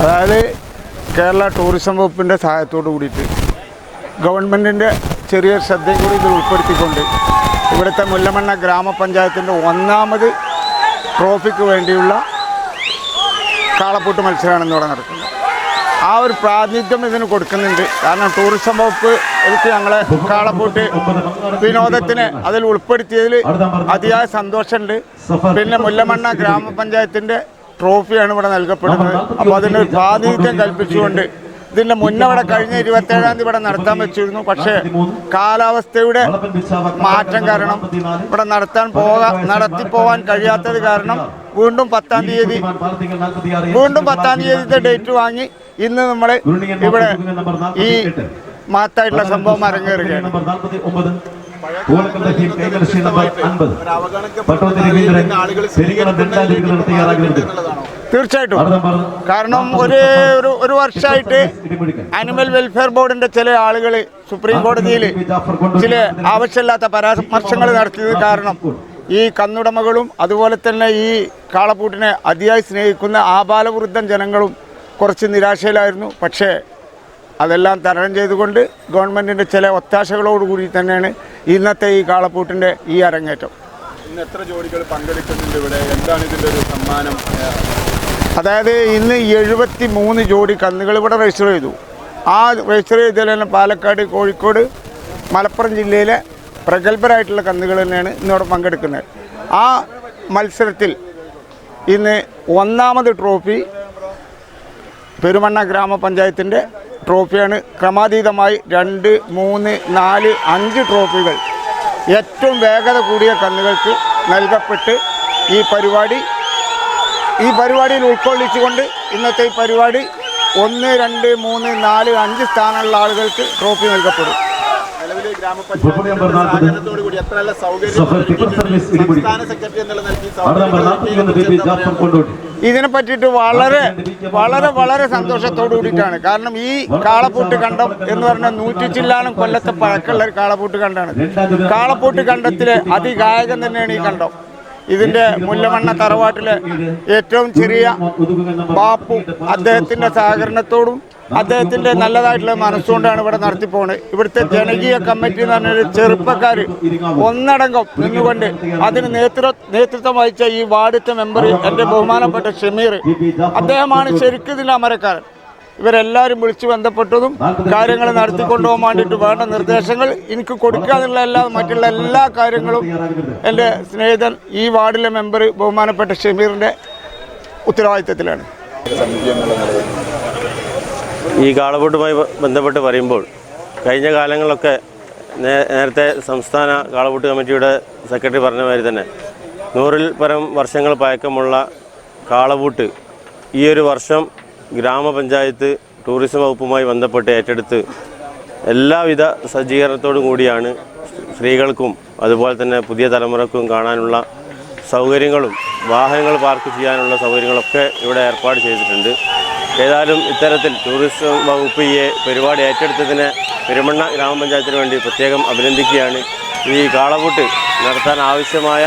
അതായത് കേരള ടൂറിസം വകുപ്പിന്റെ സഹായത്തോട് കൂടിയിട്ട് ഗവൺമെന്റിന്റെ ചെറിയൊരു ശ്രദ്ധയും കൂടി ഇതിൽ ഉൾപ്പെടുത്തിക്കൊണ്ട് ഇവിടുത്തെ മുല്ലമണ്ണ ഗ്രാമപഞ്ചായത്തിന്റെ ഒന്നാമത് ട്രോഫിക്ക് വേണ്ടിയുള്ള കാളപ്പൂട്ട് മത്സരമാണ് ഇന്നിവിടെ നടക്കുന്നത്. ആ ഒരു പ്രാതിനിധ്യം ഇതിന് കൊടുക്കുന്നുണ്ട്. കാരണം ടൂറിസം വകുപ്പ് എനിക്ക് ഞങ്ങളെ കാളപ്പൂട്ട് വിനോദത്തിന് അതിൽ ഉൾപ്പെടുത്തിയതിൽ അതിയായ സന്തോഷമുണ്ട്. പിന്നെ മുല്ലമണ്ണ ഗ്രാമപഞ്ചായത്തിന്റെ ട്രോഫിയാണ് ഇവിടെ നൽകപ്പെടുന്നത്. അപ്പോൾ അതിന് പ്രാതിനിധ്യം കൽപ്പിച്ചുകൊണ്ട് ഇതിന്റെ മുന്നവിടെ കഴിഞ്ഞ കഴിഞ്ഞ ഇരുപത്തേഴാം തീയതി ഇവിടെ നടത്താൻ വെച്ചിരുന്നു പക്ഷേ കാലാവസ്ഥയുടെ മാറ്റം കാരണം ഇവിടെ നടത്താൻ പോകാൻ നടത്തി പോവാൻ കഴിയാത്തത് കാരണം വീണ്ടും പത്താം തീയതി വീണ്ടും പത്താം തീയതിത്തെ ഡേറ്റ് വാങ്ങി ഇന്ന് നമ്മൾ ഇവിടെ ഈ മാത്തായിട്ടുള്ള സംഭവം അരങ്ങേറുകയാണ്. തീർച്ചയായിട്ടും. കാരണം ഒരു ഒരു ഒരു വർഷമായിട്ട് അനിമൽ വെൽഫെയർ ബോർഡിന്റെ ചില ആളുകൾ സുപ്രീം കോടതിയിൽ ചില ആവശ്യമില്ലാത്ത പരാമർശങ്ങൾ നടത്തിയത് കാരണം ഈ കന്നുടമകളും അതുപോലെ തന്നെ ഈ കാളപ്പൂട്ടിനെ അതിയായി സ്നേഹിക്കുന്ന ആബാലവൃദ്ധം ജനങ്ങളും കുറച്ച് നിരാശയിലായിരുന്നു. പക്ഷേ അതെല്ലാം തരണം ചെയ്തുകൊണ്ട് ഗവൺമെന്റിന്റെ ചില ഒത്താശകളോടുകൂടി തന്നെയാണ് ഇന്നത്തെ ഈ കാളപ്പൂട്ടിന്റെ ഈ അരങ്ങേറ്റം. ഇന്ന് എത്ര ജോഡികൾ പങ്കെടുക്കുന്നുണ്ട് ഇവിടെ? എന്താണ് ഇതിന്റെ ഒരു സമ്മാനം? അതായത് ഇന്ന് എഴുപത്തി മൂന്ന് ജോഡി കന്നുകൾ ഇവിടെ രജിസ്റ്റർ ചെയ്തു. ആ രജിസ്റ്റർ ചെയ്തതിൽ തന്നെ പാലക്കാട് കോഴിക്കോട് മലപ്പുറം ജില്ലയിലെ പ്രഗത്ഭരായിട്ടുള്ള കന്നുകൾ തന്നെയാണ് ഇന്നിവിടെ പങ്കെടുക്കുന്നത്. ആ മത്സരത്തിൽ ഇന്ന് ഒന്നാമത് ട്രോഫി പെരുമണ്ണ ഗ്രാമപഞ്ചായത്തിന്റെ ട്രോഫിയാണ് ക്രമാതീതമായി രണ്ട് മൂന്ന് നാല് അഞ്ച് ട്രോഫികൾ. ഏറ്റവും വേഗത കൂടിയ കന്നുകൾക്ക് നൽകപ്പെട്ട് ഈ പരിപാടി ഈ പരിപാടിയിൽ ഉൾക്കൊള്ളിച്ചുകൊണ്ട് ഇന്നത്തെ ഈ പരിപാടി ഒന്ന് രണ്ട് മൂന്ന് നാല് അഞ്ച് സ്ഥാനമുള്ള ആളുകൾക്ക് ട്രോഫി നൽകപ്പെടും. ഇതിനെ പറ്റിയിട്ട് വളരെ വളരെ വളരെ സന്തോഷത്തോടു കൂടിയിട്ടാണ് കാരണം ഈ കാളപ്പൂട്ട് കണ്ടം എന്ന് പറഞ്ഞാൽ നൂറ്റി ചില്ലാനും കൊല്ലത്തെ പഴക്കമുള്ള ഒരു കാളപ്പൂട്ട് കണ്ടാണ് കാളപ്പൂട്ട് കണ്ടത്തിലെ അതിഗായകൻ തന്നെയാണ് ഈ കണ്ടം ഇതിന്റെ മുല്ലമണ്ണ തറവാട്ടിലെ ഏറ്റവും ചെറിയ ബാപ്പു അദ്ദേഹത്തിന്റെ സഹകരണത്തോടും അദ്ദേഹത്തിന്റെ നല്ലതായിട്ടുള്ള മനസ്സുകൊണ്ടാണ് ഇവിടെ നടത്തിപ്പോണത് ഇവിടുത്തെ ജനകീയ കമ്മിറ്റി എന്ന് പറഞ്ഞൊരു ചെറുപ്പക്കാർ ഒന്നടങ്കം നിന്നുകൊണ്ട് അതിന് നേതൃ നേതൃത്വം വഹിച്ച ഈ വാർഡിത്തെ മെമ്പർ എന്റെ ബഹുമാനപ്പെട്ട ഷമീർ. അദ്ദേഹമാണ് ശരിക്കും ഇതിന്റെ അമരക്കാരൻ. ഇവരെല്ലാവരും വിളിച്ചു ബന്ധപ്പെട്ടതും കാര്യങ്ങൾ നടത്തിക്കൊണ്ടുപോകാൻ വേണ്ടിയിട്ട് വേണ്ട നിർദ്ദേശങ്ങൾ എനിക്ക് കൊടുക്കാനുള്ള എല്ലാ മറ്റുള്ള എല്ലാ കാര്യങ്ങളും എന്റെ സ്നേഹിതൻ ഈ വാർഡിലെ മെമ്പർ ബഹുമാനപ്പെട്ട ഷമീറിന്റെ ഉത്തരവാദിത്തത്തിലാണ്. ഈ കാളപൂട്ടുമായി ബന്ധപ്പെട്ട് പറയുമ്പോൾ കഴിഞ്ഞ കാലങ്ങളിലൊക്കെ നേരത്തെ സംസ്ഥാന കാളപൂട്ട് കമ്മിറ്റിയുടെ സെക്രട്ടറി പറഞ്ഞ മാതിരി തന്നെ നൂറിൽ പരം വർഷങ്ങൾ പഴക്കമുള്ള കാളപൂട്ട് ഈ ഒരു വർഷം ഗ്രാമപഞ്ചായത്ത് ടൂറിസം വകുപ്പുമായി ബന്ധപ്പെട്ട് ഏറ്റെടുത്ത് എല്ലാവിധ സജ്ജീകരണത്തോടും കൂടിയാണ് സ്ത്രീകൾക്കും അതുപോലെ തന്നെ പുതിയ തലമുറക്കും കാണാനുള്ള സൗകര്യങ്ങളും വാഹനങ്ങൾ പാർക്ക് ചെയ്യാനുള്ള സൗകര്യങ്ങളൊക്കെ ഇവിടെ ഏർപ്പാട് ചെയ്തിട്ടുണ്ട്. ഏതായാലും ഇത്തരത്തിൽ ടൂറിസം വകുപ്പ് ഈ പരിപാടി ഏറ്റെടുത്തതിന് പെരുമണ്ണ ഗ്രാമപഞ്ചായത്തിന് വേണ്ടി പ്രത്യേകം അഭിനന്ദിക്കുകയാണ്. ഈ കാളപൂട്ട് നടത്താൻ ആവശ്യമായ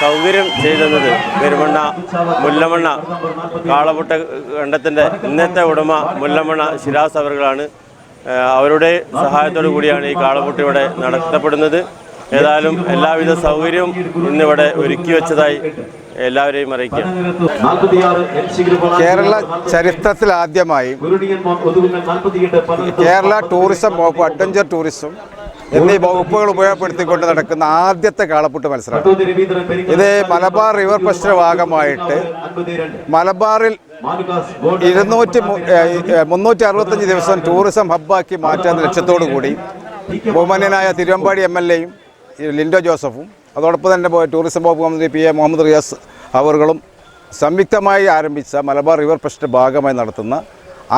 സൗകര്യം ചെയ്തെന്നത് പെരുമണ്ണ മുല്ലമണ്ണ കാളപുട്ട കണ്ടത്തിന്റെ ഇന്നത്തെ ഉടമ മുല്ലമണ്ണ ശിരാസ് അവർകളാണ് ഏഹ് അവരുടെ സഹായത്തോടു കൂടിയാണ് ഈ കാളപൂട്ട് ഇവിടെ നടത്തപ്പെടുന്നത്. ഏതായാലും എല്ലാവിധ സൗകര്യവും ഇന്നിവിടെ ഒരുക്കി വെച്ചതായി എല്ലാവരെയും അറിയിക്കാം. കേരള ചരിത്രത്തിൽ ആദ്യമായി കേരള ടൂറിസം വകുപ്പ് അഡ്വഞ്ചർ ടൂറിസം എന്നീ വകുപ്പുകൾ ഉപയോഗപ്പെടുത്തിക്കൊണ്ട് നടക്കുന്ന ആദ്യത്തെ കാളപ്പുട്ട് മത്സരം. ഇത് മലബാർ റിവർ ഫെസ്റ്റിന് ഭാഗമായിട്ട് മലബാറിൽ ഇരുന്നൂറ്റി മുന്നൂറ്റി അറുപത്തഞ്ച് ദിവസം ടൂറിസം ഹബ്ബാക്കി മാറ്റാൻ ലക്ഷ്യത്തോടു കൂടി ബഹുമാന്യനായ തിരുവമ്പാടി എം എൽ എയും ലിൻഡോ ജോസഫും അതോടൊപ്പം തന്നെ ടൂറിസം വകുപ്പ് മന്ത്രി പി എ മുഹമ്മദ് റിയാസ് അവറുകളും സംയുക്തമായി ആരംഭിച്ച മലബാർ റിവർ ഫെസ്റ്റ് ഭാഗമായി നടത്തുന്ന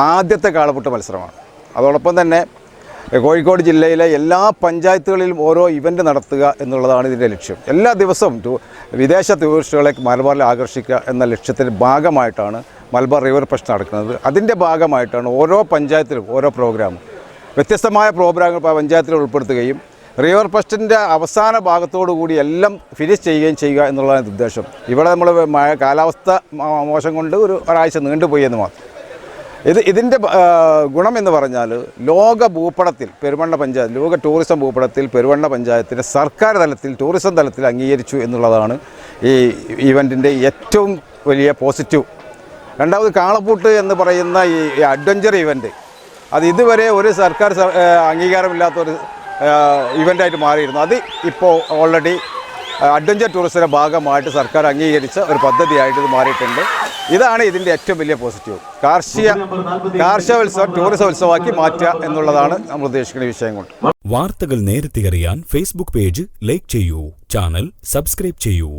ആദ്യത്തെ കാളപുട്ട് മത്സരമാണ്. അതോടൊപ്പം തന്നെ കോഴിക്കോട് ജില്ലയിലെ എല്ലാ പഞ്ചായത്തുകളിലും ഓരോ ഇവന്റ് നടത്തുക എന്നുള്ളതാണ് ഇതിന്റെ ലക്ഷ്യം. എല്ലാ ദിവസവും വിദേശ ടൂറിസ്റ്റുകളെ മലബാറിൽ ആകർഷിക്കുക എന്ന ലക്ഷ്യത്തിന്റെ ഭാഗമായിട്ടാണ് മലബാർ റിവർ ഫെസ്റ്റ് നടക്കുന്നത്. അതിന്റെ ഭാഗമായിട്ടാണ് ഓരോ പഞ്ചായത്തിലും ഓരോ പ്രോഗ്രാമും വ്യത്യസ്തമായ പ്രോഗ്രാമുകൾ പഞ്ചായത്തിൽ ഉൾപ്പെടുത്തുകയും റിവർ ഫസ്റ്റിന്റെ അവസാന ഭാഗത്തോടു കൂടി എല്ലാം ഫിനിഷ് ചെയ്യുകയും ചെയ്യുക എന്നുള്ളതാണ് ഉദ്ദേശം. ഇവിടെ നമ്മൾ മഴ കാലാവസ്ഥ മോശം കൊണ്ട് ഒരു ഒരാഴ്ച നീണ്ടുപോയി എന്ന് മാത്രം. ഇത് ഇതിന്റെ ഗുണം എന്ന് പറഞ്ഞാൽ ലോക ഭൂപടത്തിൽ പെരുവണ്ണ പഞ്ചായത്ത് ലോക ടൂറിസം ഭൂപടത്തിൽ പെരുവണ്ണ പഞ്ചായത്തിന്റെ സർക്കാർ തലത്തിൽ ടൂറിസം തലത്തിൽ അംഗീകരിച്ചു എന്നുള്ളതാണ് ഈ ഇവന്റിന്റെ ഏറ്റവും വലിയ പോസിറ്റീവ് രണ്ടാമത് കാളപ്പൂട്ട് എന്ന് പറയുന്ന ഈ അഡ്വഞ്ചർ ഇവന്റ് അത് ഇതുവരെ ഒരു സർക്കാർ അംഗീകാരമില്ലാത്ത ഒരു ഇവന്റായിട്ട് മാറിയിരുന്നു. അത് ഇപ്പോൾ ഓൾറെഡി അഡ്വഞ്ചർ ടൂറിസത്തിന്റെ ഭാഗമായിട്ട് സർക്കാർ അംഗീകരിച്ച ഒരു പദ്ധതിയായിട്ട് ഇത് മാറിയിട്ടുണ്ട്. ഇതാണ് ഇതിന്റെ ഏറ്റവും വലിയ പോസിറ്റീവ് കാർഷിക കാർഷികോത്സവം ടൂറിസോത്സവമാക്കി മാറ്റുക എന്നുള്ളതാണ് നമ്മൾ ഉദ്ദേശിക്കുന്ന വിഷയം കൊണ്ട്. വാർത്തകൾ നേരത്തെ അറിയാൻ ഫേസ്ബുക്ക് പേജ് ലൈക്ക് ചെയ്യൂ. ചാനൽ സബ്സ്ക്രൈബ് ചെയ്യൂ.